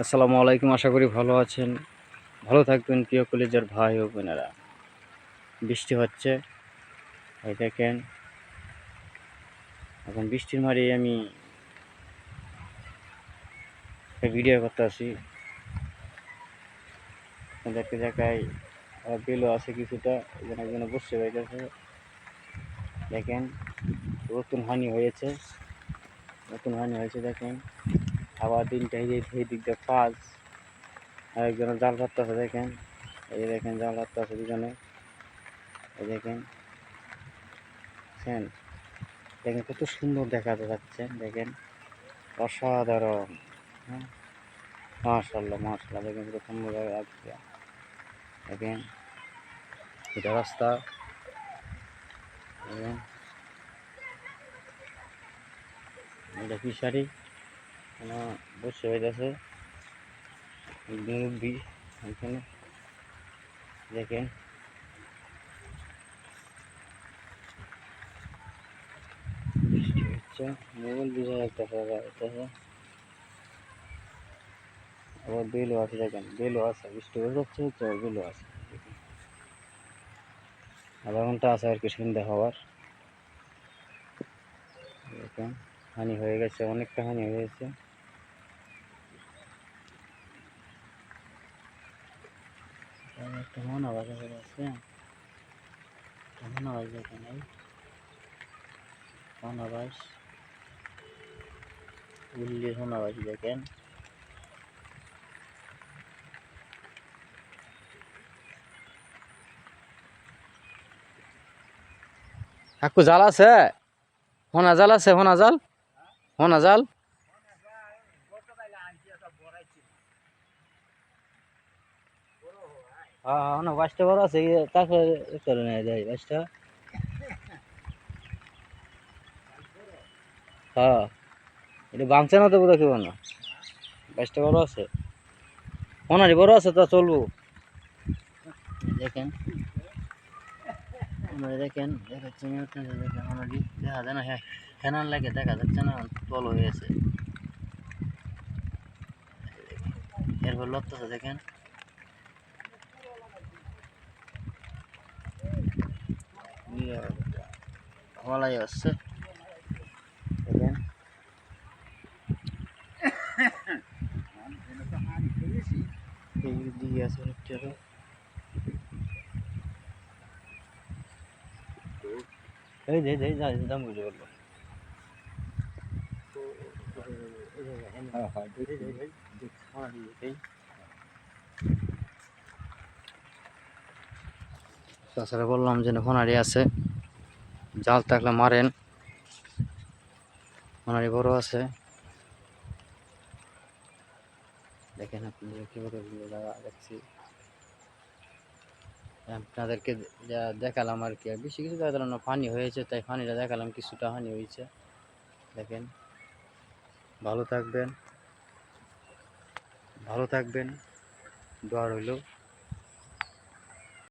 আসসালামু আলাইকুম, আশা করি ভালো আছেন। ভালো থাকবেন, প্রিয় কলেজের ভাই ও বোনেরা। বৃষ্টি হচ্ছে, এই দেখেন। এখন বৃষ্টির মারি আমি ভিডিও করতে আসি দেখাই আর বেলও আছে কিছুটা এখানে একজনে বসে রয়েছে। দেখেন, নতুন হানি হয়েছে। নতুন হানি হয়েছে, দেখেন। আবার দিনটা এই দিক দিয়ে আর একজনের জাল পাততেছে দেখেন, এই দেখেন জাল পাততেছে দুজনে, এই দেখেন দেখছেন দেখেন কত সুন্দর দেখা যাচ্ছে, দেখেন, অসাধারণ হ্যাঁ মাশাল্লাহ মাশাল্লাহ দেখেন কত আছে দেখেন, এটা রাস্তা, দেখেন, এটা ফিশারি এখানে বসে হইতেছে মুরব্বী বৃষ্টি হচ্ছে। একটা আবার বেলও আছে বেলও আছে। বৃষ্টি হয়ে যাচ্ছে বেলও আছে। আধা ঘণ্টা আছে আর কি হওয়ার। দেখেন, হানি হয়ে গেছে, অনেকটা হানি হয়েছে এখানে একটা মন আওয়াজ আছে। মন আওয়াজ দেখেন এই মন আওয়াজ উল্লি মন দেখেন। কাকু জাল আছে? হোনা জাল আছে? হোনা জাল? হোনা জাল? হ্যাঁ না বাইশটা বড় আছে তাকে করে নেয় যায় বাইশটা হ্যাঁ এটা বাংছে না তো বোধ না। বাইশটা বড় আছে। হোনারি বড় আছে, তা চলবো। দেখেন। দেখেন, দেখাচ্ছে আমি আপনাদের দেখেন হোনারি দেখা যায় না হ্যাঁ লাগে, দেখা যাচ্ছে না, তল হয়ে আছে। এরপর লড়তেছে, দেখেন। হলাই আসছে দেখেন এই দিকে আছে অনেকটা আরও। এই যে এই যে দাম বুঝে বলল হ্যাঁ হ্যাঁ দেখি দেখি দেখি তাছাড়া বললাম যে হোনারি আছে। জাল থাকলে মারেন। হোনারি বড় আছে। দেখেন আপনি কীভাবে আপনাদেরকে যা দেখালাম আর কি বেশি কিছু দেখালাম না, ফানি হয়েছে, তাই ফানিটা দেখালাম, কিছুটা হানি হয়েছে। দেখেন, ভালো থাকবেন ভালো থাকবেন, দোয়া রইল।